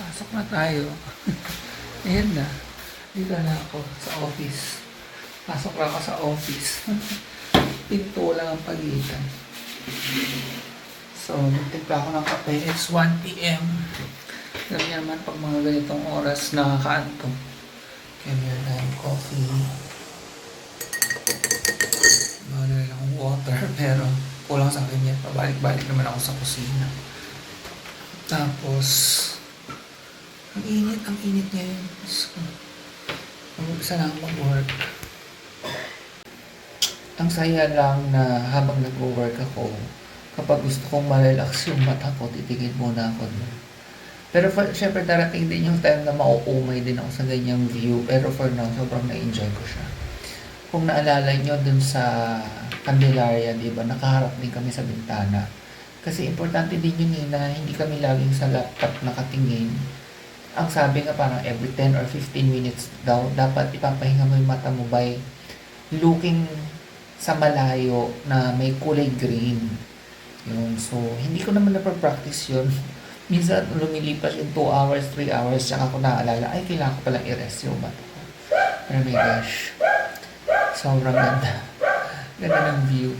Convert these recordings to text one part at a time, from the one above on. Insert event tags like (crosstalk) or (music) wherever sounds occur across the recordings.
Pasok na tayo. (laughs) Ayan na. Dito na ako sa office. Pasok na ako sa office. (laughs) Pinto lang ang pagitan. So, nagtimpla ako ng kape. It's 1 p.m. Alam naman pag mga ganitong oras nakakaanto. Kaya meron tayong coffee. Na rin water. (laughs) Pero kulang sa akin yan. Pabalik-balik naman ako sa kusina. Tapos, ang init, ang init ngayon. Diyos ko. Mag-umpisa na mag-work. Ang saya lang na habang nag-work ako, kapag gusto kong marelax yung mata ko, titigil muna ako doon. Pero for, syempre darating din yung time na mauumay din ako sa ganyang view. Pero for now, sobrang na-enjoy ko siya. Kung naalala nyo dun sa Candelaria, di ba, nakaharap din kami sa bintana. Kasi importante din yun eh, na hindi kami laging sa laptop nakatingin. Ang sabi nga parang every 10 or 15 minutes daw, dapat ipapahinga mo yung mata mo by looking sa malayo na may kulay green. Yun. So, hindi ko naman na-practice yun. (laughs) Minsan, lumilipas yung 2 hours, 3 hours, tsaka ko naalala, ay, kailangan ko palang i-rest yung mata ko. Oh my gosh. Sobrang ganda. (laughs) Ganda ng view.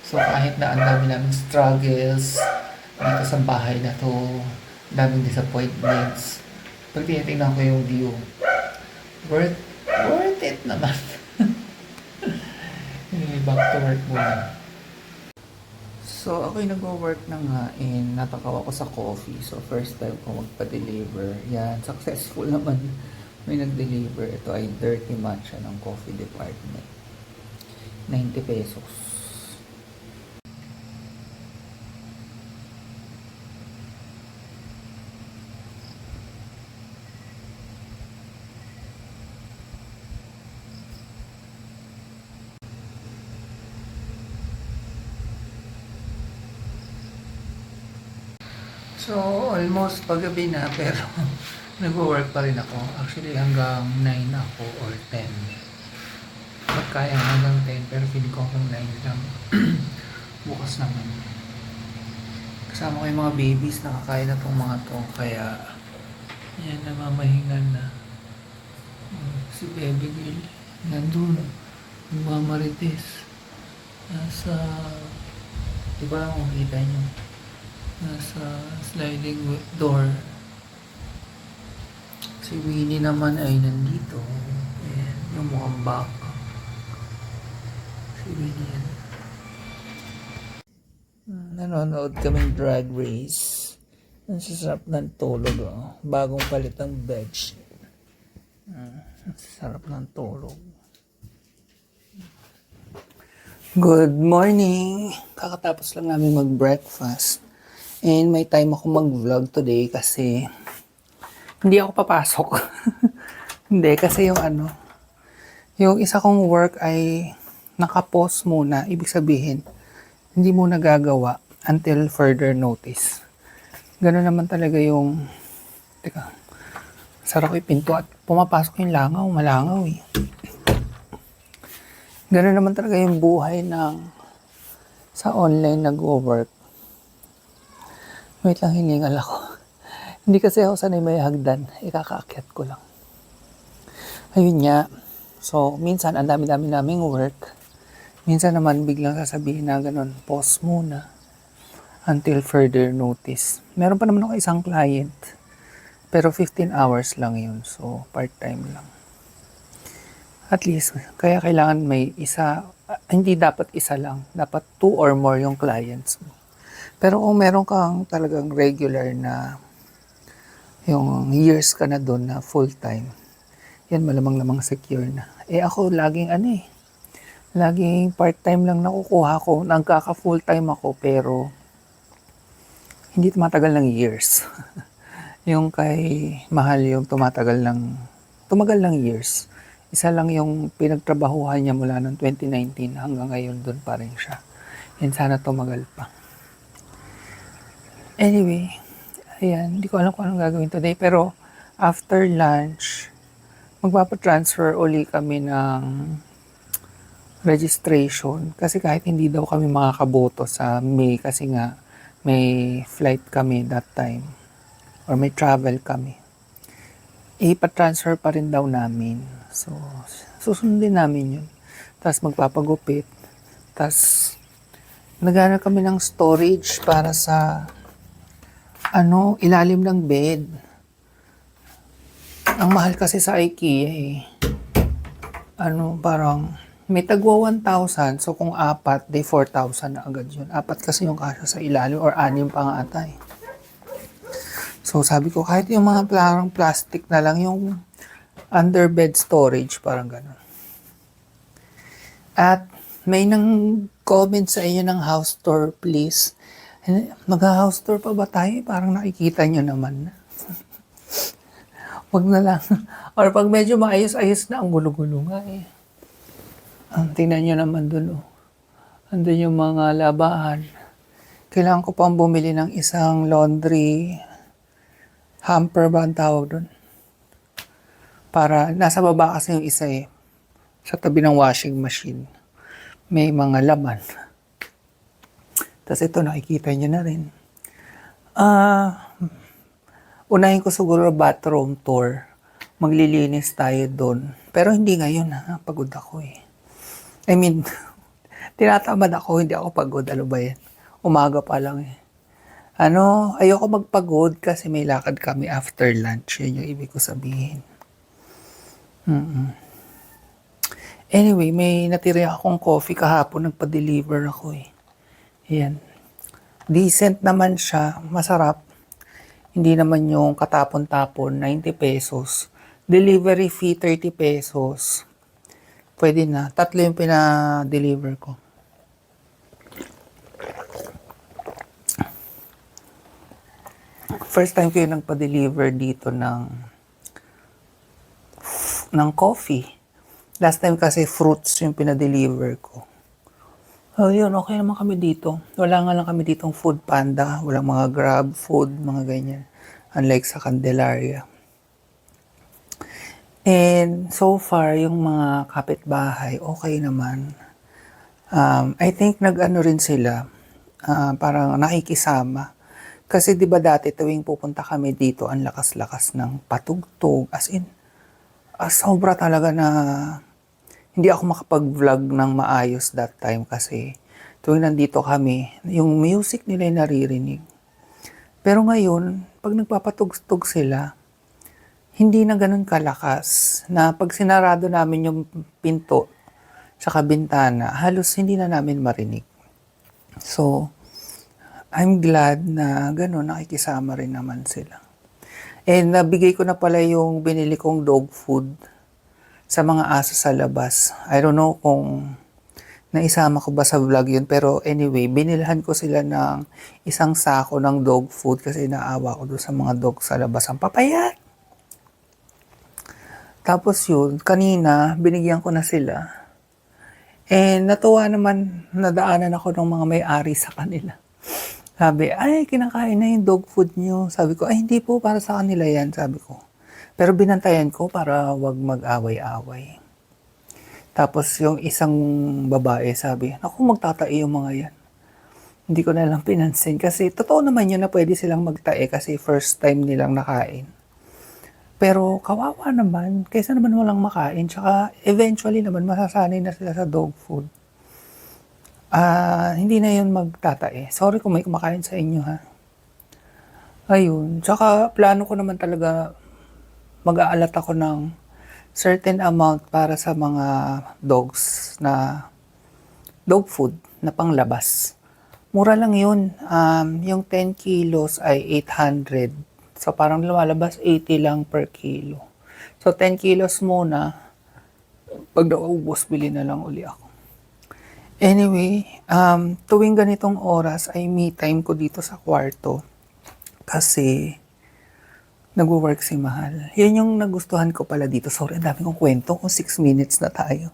So, kahit na ang dami naming struggles dito sa bahay na to, daming disappointments, pag tinitingnan ko yung view, worth, worth it naman. (laughs) anyway, back to work muna. So, ako'y nag-work na nga and natakaw ako sa coffee. So, first time ko magpa-deliver. Yan, successful (laughs) naman. May nag-deliver. Ito ay dirty matcha ng coffee department. 90 pesos. So, almost paggabi na, pero (laughs) nag-work pa rin ako. Actually, hanggang 9 ako or 10. Ba't kaya hanggang 10, pero feeling ko hanggang 9 lang. (clears throat) Bukas naman. Kasama ko yung mga babies, nakakain na tong mga to. Kaya, yan, namamahingan na. Hmm, Si baby girl, nandun. Yung mga marites. Nasa, di ba kung makita nyo? Nasa sliding door. Si Winnie naman ay nandito. Ayan, yung mukhang back. Si Winnie yan. Nanonood kaming drag race. Ang sasarap ng tulog. Oh. Bagong palit ang bedsheet. Hmm, sarap ng tulog. Good morning! Kakatapos lang namin mag-breakfast. And may time ako mag-vlog today kasi hindi ako papasok. (laughs) hindi, kasi yung ano, yung isa kong work ay nakapost muna. Ibig sabihin, hindi mo nagagawa until further notice. Ganun naman talaga yung, teka, sarap ko yung pinto at pumapasok yung langaw, malangaw eh. Ganun naman talaga yung buhay ng sa online nag-work. Wait lang, hiningal ako. (laughs) Hindi kasi ako sanay may hagdan. Ikakaakyat ko lang. Ayun nga. So, minsan, ang dami-dami naming work. Minsan naman, biglang sasabihin na ganun, pause muna until further notice. Meron pa naman ako isang client. Pero 15 hours lang yun. So, part-time lang. At least, kaya kailangan may isa, ah, hindi dapat isa lang. Dapat two or more yung clients mo. Pero kung meron kang talagang regular na yung years ka na doon na full-time, yan malamang-lamang secure na. Eh ako laging ano eh, laging part-time lang nakukuha ko, nagkaka-full-time ako pero hindi tumatagal ng years. (laughs) yung kay Mahal yung tumatagal ng, tumagal ng years. Isa lang yung pinagtrabahuhan niya mula ng 2019 hanggang ngayon doon pa rin siya. And sana tumagal pa. Anyway, ayan, hindi ko alam kung anong gagawin today. Pero after lunch, magpapatransfer uli kami ng registration. Kasi kahit hindi daw kami makakaboto sa May kasi nga may flight kami that time. or may travel kami, ipa-transfer pa rin daw namin. So, susundin namin yun. Tapos magpapagupit. Tapos, nagana kami ng storage para sa ano, ilalim ng bed. Ang mahal kasi sa IKEA eh. Ano, parang may tagwa 1,000. So, kung apat, di 4,000 na agad yun. Apat kasi yung kasya sa ilalim or anim pa nga ata eh. So, sabi ko, kahit yung mga parang plastic na lang, yung under bed storage, parang gano'n. At may nang comment sa inyo ng house tour, please. Mag-house tour pa ba tayo? Parang nakikita nyo naman na. (laughs) Wag na lang. (laughs) Or pag medyo maayos-ayos na, ang gulo-gulo nga eh. Ang tingnan nyo naman dun oh. Andun yung mga labahan. Kailangan ko pang bumili ng isang laundry hamper ba ang tawag dun? Para, nasa baba kasi yung isa eh. Sa tabi ng washing machine. May mga laman. (laughs) Tapos ito, nakikita nyo na rin. Ah, unahin ko siguro bathroom tour. Maglilinis tayo doon. Pero hindi ngayon ha, pagod ako eh. I mean, (laughs) tinatamad ako, hindi ako pagod. Ano ba yan? Umaga pa lang eh. Ano, ayoko magpagod kasi may lakad kami after lunch. Yan yung ibig ko sabihin. Mm-mm. Anyway, may natira akong coffee kahapon. Nagpa-deliver ako eh. Yan. Decent naman siya. Masarap. Hindi naman yung katapon-tapon, 90 pesos. Delivery fee, 30 pesos. Pwede na. Tatlo yung pina-deliver ko. First time ko yung nagpa-deliver dito ng ng coffee. Last time kasi fruits yung pinadeliver ko. Oh, yun, okay naman kami dito. Wala nga lang kami ditong food panda. Walang mga grab food, mga ganyan. Unlike sa Candelaria. And so far, yung mga kapitbahay, okay naman. Um, I think nag-ano rin sila, ah, parang nakikisama. Kasi 'di ba dati tuwing pupunta kami dito, ang lakas-lakas ng patugtog as in ah, sobra talaga na hindi ako makapag-vlog ng maayos that time kasi tuwing nandito kami, yung music nila yung naririnig. Pero ngayon, pag nagpapatugtog sila, hindi na ganun kalakas na pag sinarado namin yung pinto sa bintana, halos hindi na namin marinig. So, I'm glad na gano'n, nakikisama rin naman sila. And nabigay ko na pala yung binili kong dog food sa mga aso sa labas. I don't know kung naisama ko ba sa vlog yun. Pero anyway, binilhan ko sila ng isang sako ng dog food kasi naawa ko doon sa mga dog sa labas. Ang papayat! Tapos yun, kanina, binigyan ko na sila. And natuwa naman, nadaanan ako ng mga may-ari sa kanila. Sabi, ay, kinakain na yung dog food nyo. Sabi ko, ay, hindi po, para sa kanila yan, sabi ko. Pero binantayan ko para wag mag-away-away. Tapos yung isang babae sabi, naku, magtatai yung mga yan. Hindi ko na lang pinansin kasi totoo naman yun na pwede silang magtae kasi first time nilang nakain. Pero kawawa naman, kaysa naman walang makain, tsaka eventually naman masasanay na sila sa dog food. Ah, hindi na yun magtatae. Sorry kung may kumakain sa inyo ha. Ayun, tsaka plano ko naman talaga mag-aalat ako ng certain amount para sa mga dogs na dog food na panglabas. Mura lang yun. Um, yung 10 kilos ay 800. So parang lumalabas 80 lang per kilo. So 10 kilos muna. Pag naubos, bili na lang uli ako. Anyway, um, tuwing ganitong oras ay me time ko dito sa kwarto. Kasi nagwo-work si Mahal. Yan yung nagustuhan ko pala dito. Sorry, ang dami kong kwento kung 6 minutes na tayo.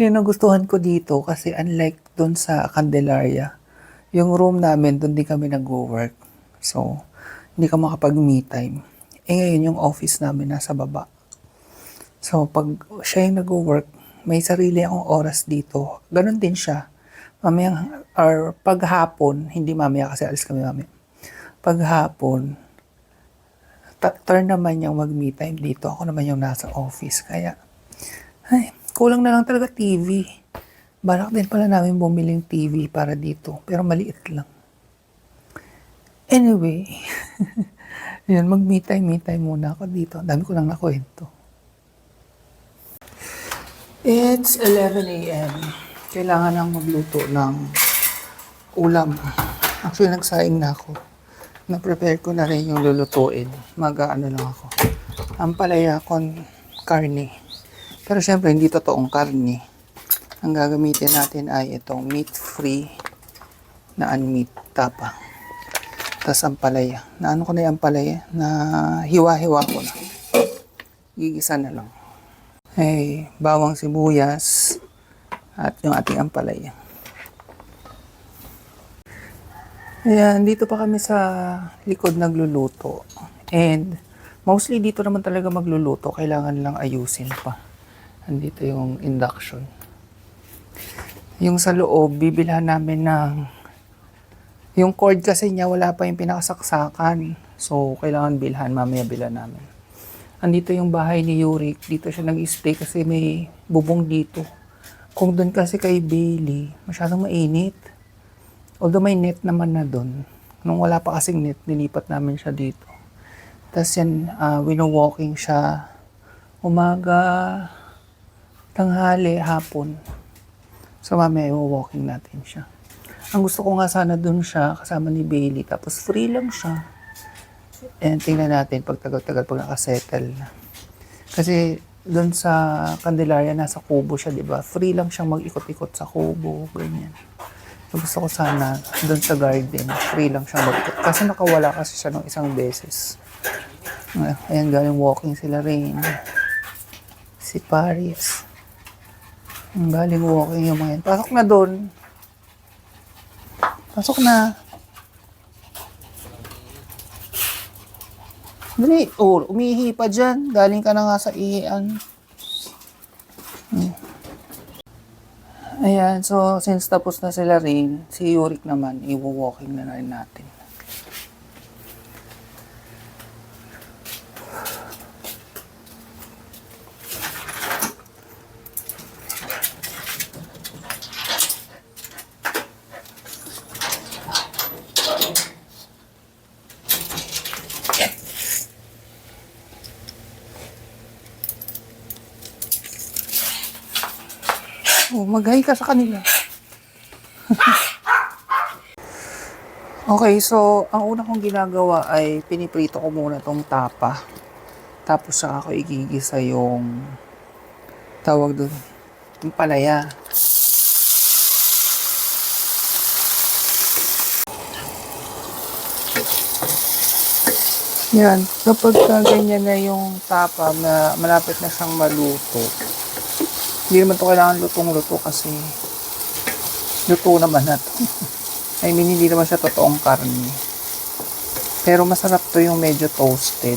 Yan yung nagustuhan ko dito kasi unlike doon sa Candelaria, yung room namin, doon din kami nagwo-work. So, hindi ka makapag-me time. Eh ngayon yung office namin nasa baba. So, pag siya yung nagwo-work, may sarili akong oras dito. Ganon din siya. Mamaya, or paghapon, hindi mamaya kasi alis kami mamaya. Paghapon, turn naman yung mag-me time dito. Ako naman yung nasa office. Kaya, ay, kulang na lang talaga TV. Balak din pala namin bumiling TV para dito. Pero maliit lang. Anyway, (laughs) yun, mag-me time, me time muna ako dito. Dami ko lang nakwento. It's 11 a.m. Kailangan nang magluto ng ulam. Actually, nagsaing na ako. Na-prepare ko na rin yung lulutuin. Mag-ano lang ako. Ang palaya kon karne. Pero syempre, hindi totoong karne. Ang gagamitin natin ay itong meat-free na unmeat tapa. Tapos ang palaya. Na ano ko na yung palaya? Na hiwa-hiwa ko na. Gigisa na lang. Ay, bawang sibuyas at yung ating ampalaya. Ayan, dito pa kami sa likod nagluluto. And mostly dito naman talaga magluluto. Kailangan lang ayusin pa. Andito yung induction. Yung sa loob, bibilhan namin ng... Yung cord kasi niya, wala pa yung pinakasaksakan. So, kailangan bilhan. Mamaya bilhan namin. Andito yung bahay ni Yurik. Dito siya nag-stay kasi may bubong dito. Kung doon kasi kay Bailey, masyadong mainit. Although may net naman na doon. Nung wala pa kasing net, nilipat namin siya dito. Tapos yan, uh, wino-walking siya umaga, tanghali, hapon. So mamaya i-walking natin siya. Ang gusto ko nga sana doon siya kasama ni Bailey. Tapos free lang siya. And tingnan natin pag tagal-tagal pag nakasettle na. Kasi doon sa Candelaria, nasa kubo siya, di ba? Free lang siyang mag-ikot-ikot sa kubo, ganyan. Gusto ko sana doon sa garden, free lang siyang mag-ikot. Kasi nakawala kasi siya ng isang beses. Ayan, galing walking sila rin. Si Paris. Ang galing walking yung mga yan. Pasok na doon. Pasok na. Dali, oh, umihi pa dyan. Galing ka na nga sa ihian. Ayan, so since tapos na sila rin, si Yurik naman, i-walking na rin natin. Oh, maghay ka sa kanila. okay, so ang una kong ginagawa ay piniprito ko muna tong tapa. Tapos saka ako igigisa yung tawag doon, yung palaya. Yan, kapag ka ganyan na yung tapa na malapit na siyang maluto, hindi naman to kailangan lutong-luto kasi luto naman na to. (laughs) I mean, hindi naman siya totoong karne. Pero masarap to yung medyo toasted.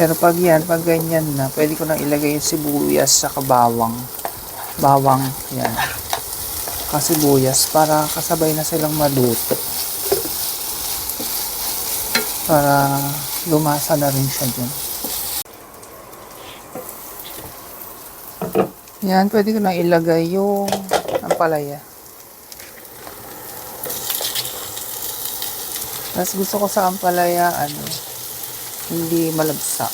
Pero pag yan, pag ganyan na, pwede ko nang ilagay yung sibuyas sa bawang. Bawang, yan. Kasibuyas para kasabay na silang maluto. Para lumasa na rin siya dyan. Yan, pwede ko nang ilagay yung ampalaya. Tapos gusto ko sa ampalaya, ano, hindi malabsa.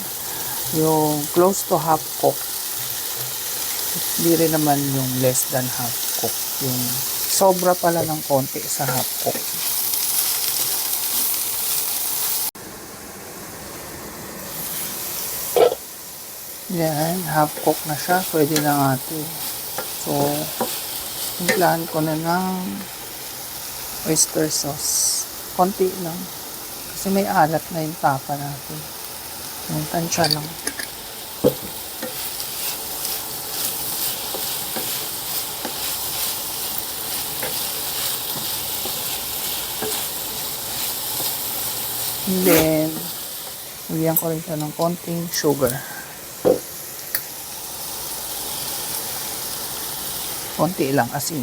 (laughs) yung close to half cook. Hindi rin naman yung less than half cook. Yung sobra pala ng konti sa half cook. Yan, half cook na siya. Pwede na nga ito. So, timplahan ko na ng oyster sauce. Konti lang. Kasi may alat na yung tapa natin. Yung tansya lang. And then, Lagyan ko rin siya ng konting sugar. konti lang asin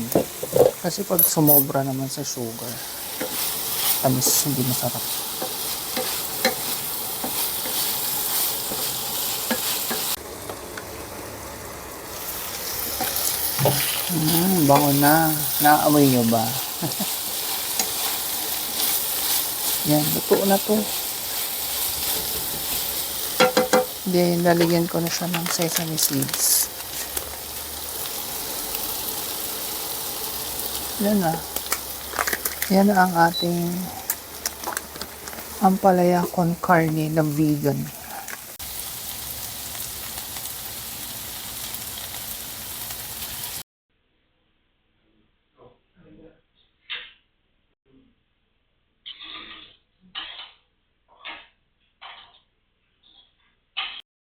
kasi pag sumobra naman sa sugar tamis hindi masarap Mm, bango na. Naamoy nyo ba? (laughs) Yan, luto na to. Then, lalagyan ko na siya ng sesame seeds. Yan na. Yan na ang ating ampalaya con carne na vegan.